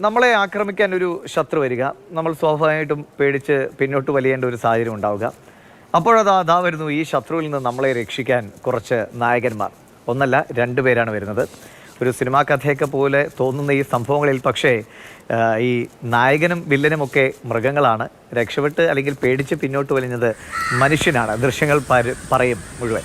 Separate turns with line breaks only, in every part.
നമ്മളെ ആക്രമിക്കാൻ ഒരു ശത്രു വരിക. നമ്മൾ സ്വാഭാവികമായിട്ടും പേടിച്ച് പിന്നോട്ട് വലിയേണ്ട ഒരു സാഹചര്യം ഉണ്ടാവുക. അപ്പോഴതാ അതാ വരുന്നു ഈ ശത്രുവിൽ നിന്ന് നമ്മളെ രക്ഷിക്കാൻ കുറച്ച് നായകന്മാർ. ഒന്നല്ല രണ്ടു പേരാണ് വരുന്നത്. ഒരു സിനിമാ കഥയൊക്കെ പോലെ തോന്നുന്ന ഈ സംഭവങ്ങളിൽ പക്ഷേ ഈ നായകനും വില്ലനും ഒക്കെ മൃഗങ്ങളാണ്. രക്ഷപ്പെട്ട് അല്ലെങ്കിൽ പേടിച്ച് പിന്നോട്ട് വലിഞ്ഞത് മനുഷ്യനാണ്. ദൃശ്യങ്ങൾ പറയും മുഴുവൻ.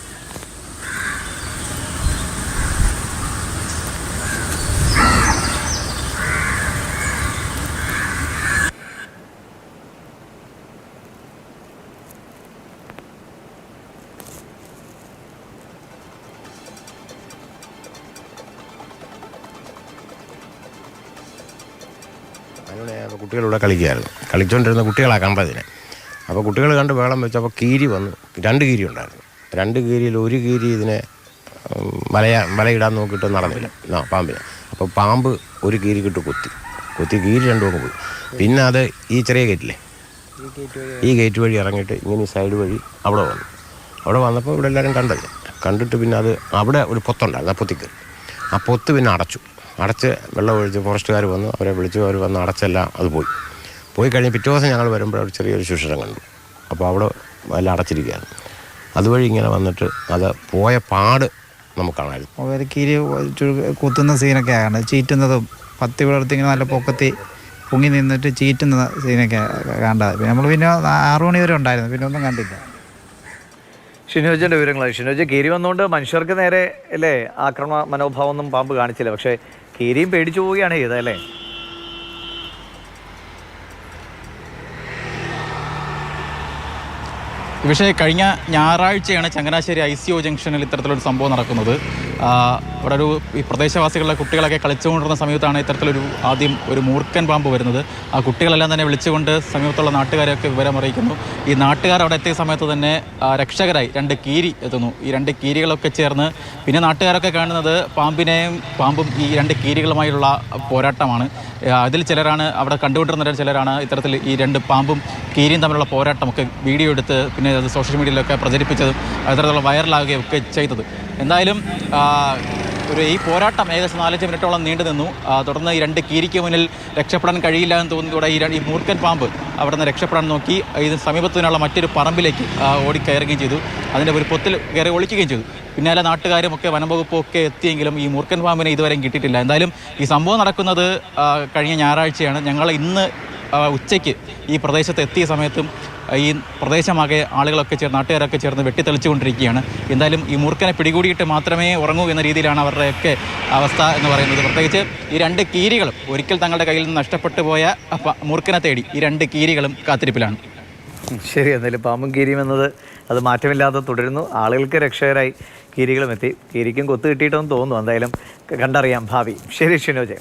അങ്ങനെ കുട്ടികളിവിടെ കളിക്കുകയായിരുന്നു. കളിച്ചുകൊണ്ടിരുന്ന കുട്ടികളാണ് കണ്ടതിനെ. അപ്പോൾ കുട്ടികൾ കണ്ട് വേളം വെച്ചപ്പോൾ കീരി വന്നു. രണ്ട് കീരി ഉണ്ടായിരുന്നു. രണ്ട് കീരിയിൽ ഒരു കീരി ഇതിനെ മലയ വലയ വലയിടാൻ നോക്കിയിട്ട് നടന്നില്ല. ആ പാമ്പിനെ. അപ്പോൾ പാമ്പ് ഒരു കീരി കിട്ട് കുത്തി. കുത്തി കീരി രണ്ടും പോയി. പിന്നെ അത് ഈ ചെറിയ ഗേറ്റില്ലേ? ഈ ഗേറ്റ് വഴി ഇറങ്ങിയിട്ട് ഇങ്ങനെ സൈഡ് വഴി അവിടെ വന്നു. അവിടെ വന്നപ്പോൾ ഇവിടെ എല്ലാവരും കണ്ടത്. കണ്ടിട്ട് പിന്നെ അത് അവിടെ ഒരു പൊത്തുണ്ടായിരുന്നു. ആ പൊത്തിക്കറി ആ പൊത്ത് പിന്നെ അടച്ചു. അടച്ച് വെള്ളം ഒഴിച്ച് ഫോറസ്റ്റുകാർ വന്നു. അവരെ വിളിച്ചു. അവർ വന്ന് അടച്ചെല്ലാം അത് പോയി. പോയി കഴിഞ്ഞ് പിറ്റേ ദിവസം ഞങ്ങൾ വരുമ്പോൾ അവിടെ ചെറിയൊരു ശുഷിരം കണ്ടു. അപ്പോൾ അവിടെ എല്ലാം അടച്ചിരിക്കുകയാണ് അതുവഴി ഇങ്ങനെ വന്നിട്ട് അത് പോയ പാട് നമുക്ക് കാണാമായിരുന്നു.
കീരി കിരി സീനൊക്കെ കുത്തുന്ന സീനൊക്കെയാണ് ചീറ്റുന്നതും പത്തി വിളർത്തി ഇങ്ങനെ നല്ല പൊക്കത്തി പൊങ്ങി നിന്നിട്ട് ചീറ്റുന്ന സീനൊക്കെ കണ്ടത് നമ്മൾ പിന്നെ ആറു മണി വരെ ഉണ്ടായിരുന്നു. പിന്നെ ഒന്നും കണ്ടില്ല.
ഷിനോജന്റെ വിവരങ്ങൾ ഷിനോജ് കീരി വന്നുകൊണ്ട് മനുഷ്യർക്ക് നേരെ അല്ലേ ആക്രമണ മനോഭാവമൊന്നും പാമ്പ് കാണിച്ചില്ല. പക്ഷേ കീരിയും പേടിച്ചു പോവുകയാണ് ചെയ്തതല്ലേ
പക്ഷേ കഴിഞ്ഞ ഞായറാഴ്ചയാണ് ചങ്ങനാശ്ശേരി ഐ സി ഒ ജംഗ്ഷനിൽ ഇത്തരത്തിലൊരു സംഭവം നടക്കുന്നത്. അവിടെ ഒരു ഈ പ്രദേശവാസികളിലെ കുട്ടികളൊക്കെ കളിച്ചുകൊണ്ടിരുന്ന സമയത്താണ് ഇത്തരത്തിലൊരു ആദ്യം ഒരു മൂർക്കൻ പാമ്പ് വരുന്നത്. ആ കുട്ടികളെല്ലാം തന്നെ വിളിച്ചുകൊണ്ട് സമീപത്തുള്ള നാട്ടുകാരെയൊക്കെ വിവരം അറിയിക്കുന്നു. ഈ നാട്ടുകാർ അവിടെ എത്തിയ സമയത്ത് തന്നെ രക്ഷകരായി രണ്ട് കീരി എത്തുന്നു. ഈ രണ്ട് കീരികളൊക്കെ ചേർന്ന് പിന്നെ നാട്ടുകാരൊക്കെ കാണുന്നത് പാമ്പിനെയും പാമ്പും ഈ രണ്ട് കീരികളുമായുള്ള പോരാട്ടമാണ്. അതിൽ ചിലരാണ് അവിടെ കണ്ടുകൊണ്ടിരുന്ന ചിലരാണ് ഇത്തരത്തിൽ ഈ രണ്ട് പാമ്പും കീരിയും തമ്മിലുള്ള പോരാട്ടമൊക്കെ വീഡിയോ എടുത്ത് പിന്നെ അത് സോഷ്യൽ മീഡിയയിലൊക്കെ പ്രചരിപ്പിച്ചതും അത്തരത്തിലുള്ള വൈറലാകുകയും ഒക്കെ ചെയ്തത്. എന്തായാലും ഒരു ഈ പോരാട്ടം ഏകദേശം നാലഞ്ച് മിനിറ്റോളം നീണ്ടു നിന്നു. തുടർന്ന് ഈ രണ്ട് കീരിക്ക് മുന്നിൽ രക്ഷപ്പെടാൻ കഴിയില്ല എന്ന് തോന്നിയതോടെ ഈ ഈ മൂർക്കൻ പാമ്പ് അവിടെ നിന്ന് രക്ഷപ്പെടാൻ നോക്കി. ഇതിന് സമീപത്തിനുള്ള മറ്റൊരു പറമ്പിലേക്ക് ഓടിക്കയറുകയും ചെയ്തു. അതിന്റെ ഒരു പൊത്തിൽ കയറി ഒളിക്കുകയും ചെയ്തു. പിന്നാലെ നാട്ടുകാരും ഒക്കെ വനംവകുപ്പും ഒക്കെ എത്തിയെങ്കിലും ഈ മൂർക്കൻ പാമ്പിനെ ഇതുവരെയും കിട്ടിയിട്ടില്ല. എന്തായാലും ഈ സംഭവം നടക്കുന്നത് കഴിഞ്ഞ ഞായറാഴ്ചയാണ്. ഞങ്ങൾ ഇന്ന് ഉച്ചയ്ക്ക് ഈ പ്രദേശത്ത് എത്തിയ സമയത്തും ഈ പ്രദേശമാകെ ആളുകളൊക്കെ ചേർന്ന് നാട്ടുകാരൊക്കെ ചേർന്ന് വെട്ടിത്തെളിച്ചുകൊണ്ടിരിക്കുകയാണ്. എന്തായാലും ഈ മൂർഖനെ പിടികൂടിയിട്ട് മാത്രമേ ഉറങ്ങൂ എന്ന രീതിയിലാണ് അവരുടെയൊക്കെ അവസ്ഥ എന്ന് പറയുന്നത്. പ്രത്യേകിച്ച് ഈ രണ്ട് കീരികളും ഒരിക്കൽ തങ്ങളുടെ കയ്യിൽ നിന്ന് നഷ്ടപ്പെട്ടു പോയ മൂർഖനെ തേടി ഈ രണ്ട് കീരികളും കാത്തിരിപ്പിലാണ്.
ശരി എന്തായാലും പാമ്പും കീരിയും എന്നത് അത് മാറ്റമില്ലാതെ തുടരുന്നു. ആളുകൾക്ക് രക്ഷകരായി കീരികളും എത്തി കീരിക്കും കൊത്തു കിട്ടിയിട്ടെന്ന് തോന്നുന്നു. എന്തായാലും കണ്ടറിയാം ഭാവി. ശരി ഷിനോജ്.